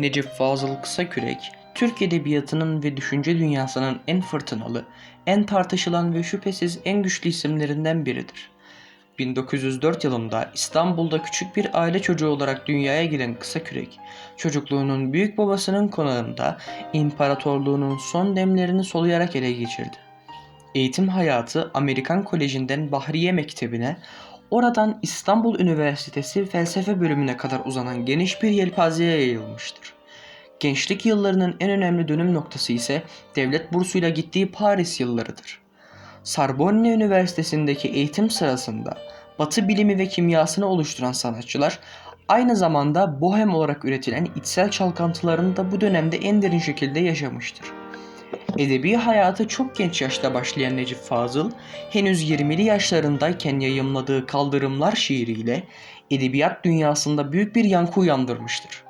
Necip Fazıl Kısakürek, Türk Edebiyatı'nın ve düşünce dünyasının en fırtınalı, en tartışılan ve şüphesiz en güçlü isimlerinden biridir. 1904 yılında İstanbul'da küçük bir aile çocuğu olarak dünyaya giren Kısakürek, çocukluğunun büyük babasının konağında imparatorluğunun son demlerini soluyarak ele geçirdi. Eğitim hayatı Amerikan Koleji'nden Bahriye Mektebi'ne, oradan İstanbul Üniversitesi felsefe bölümüne kadar uzanan geniş bir yelpazeye yayılmıştır. Gençlik yıllarının en önemli dönüm noktası ise devlet bursuyla gittiği Paris yıllarıdır. Sorbonne Üniversitesi'ndeki eğitim sırasında Batı bilimi ve kimyasını oluşturan sanatçılar aynı zamanda bohem olarak üretilen içsel çalkantılarını da bu dönemde en derin şekilde yaşamıştır. Edebi hayatı çok genç yaşta başlayan Necip Fazıl, henüz 20'li yaşlarındayken yayımladığı Kaldırımlar şiiriyle edebiyat dünyasında büyük bir yankı uyandırmıştır.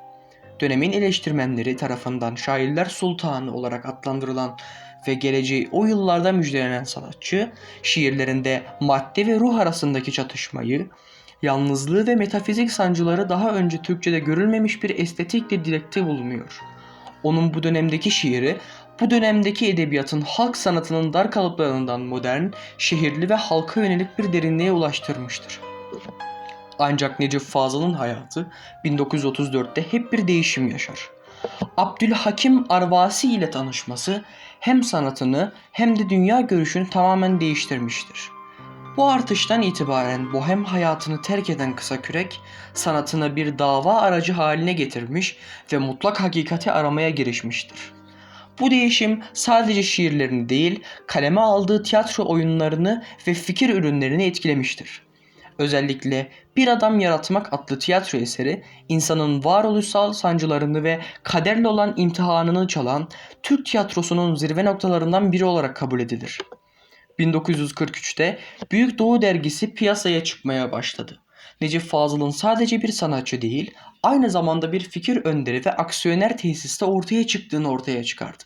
Dönemin eleştirmenleri tarafından şairler sultanı olarak adlandırılan ve geleceği o yıllarda müjdelenen sanatçı, şiirlerinde madde ve ruh arasındaki çatışmayı, yalnızlığı ve metafizik sancıları daha önce Türkçe'de görülmemiş bir estetikle dilekte bulunuyor. Onun bu dönemdeki şiiri, bu dönemdeki edebiyatın halk sanatının dar kalıplarından modern, şehirli ve halka yönelik bir derinliğe ulaştırmıştır. Ancak Necip Fazıl'ın hayatı 1934'te hep bir değişim yaşar. Abdülhakim Arvasi ile tanışması hem sanatını hem de dünya görüşünü tamamen değiştirmiştir. Bu artıştan itibaren bohem hayatını terk eden Kısakürek, sanatını bir dava aracı haline getirmiş ve mutlak hakikati aramaya girişmiştir. Bu değişim sadece şiirlerini değil, kaleme aldığı tiyatro oyunlarını ve fikir ürünlerini etkilemiştir. Özellikle Bir Adam Yaratmak adlı tiyatro eseri insanın varoluşsal sancılarını ve kaderle olan imtihanını çalan Türk tiyatrosunun zirve noktalarından biri olarak kabul edilir. 1943'te Büyük Doğu dergisi piyasaya çıkmaya başladı. Necip Fazıl'ın sadece bir sanatçı değil, aynı zamanda bir fikir önderi ve aksiyoner tesiste ortaya çıktığını ortaya çıkardı.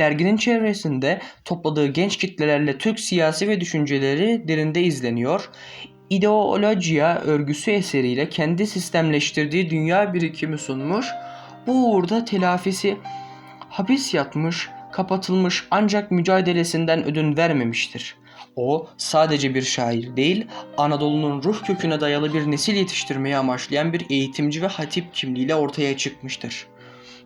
Derginin çevresinde topladığı genç kitlelerle Türk siyasi ve düşünceleri derinde izleniyor, ideolojiya örgüsü eseriyle kendi sistemleştirdiği dünya birikimi sunmuş, bu uğurda telafisi hapis yatmış, kapatılmış ancak mücadelesinden ödün vermemiştir. O sadece bir şair değil, Anadolu'nun ruh köküne dayalı bir nesil yetiştirmeyi amaçlayan bir eğitimci ve hatip kimliğiyle ortaya çıkmıştır.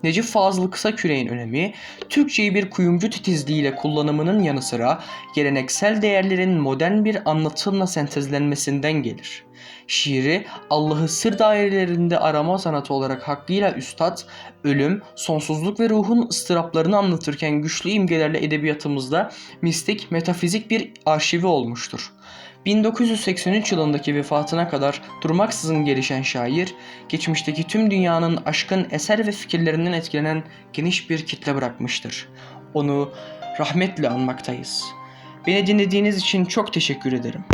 Necip Fazıl Kısaküre'nin önemi, Türkçeyi bir kuyumcu titizliğiyle kullanımının yanı sıra geleneksel değerlerin modern bir anlatımla sentezlenmesinden gelir. Şiiri Allah'ı sır dairelerinde arama sanatı olarak hakkıyla üstad, ölüm, sonsuzluk ve ruhun ıstıraplarını anlatırken güçlü imgelerle edebiyatımızda mistik, metafizik bir arşivi olmuştur. 1983 yılındaki vefatına kadar durmaksızın gelişen şair, geçmişteki tüm dünyanın aşkın eser ve fikirlerinden etkilenen geniş bir kitle bırakmıştır. Onu rahmetle anmaktayız. Beni dinlediğiniz için çok teşekkür ederim.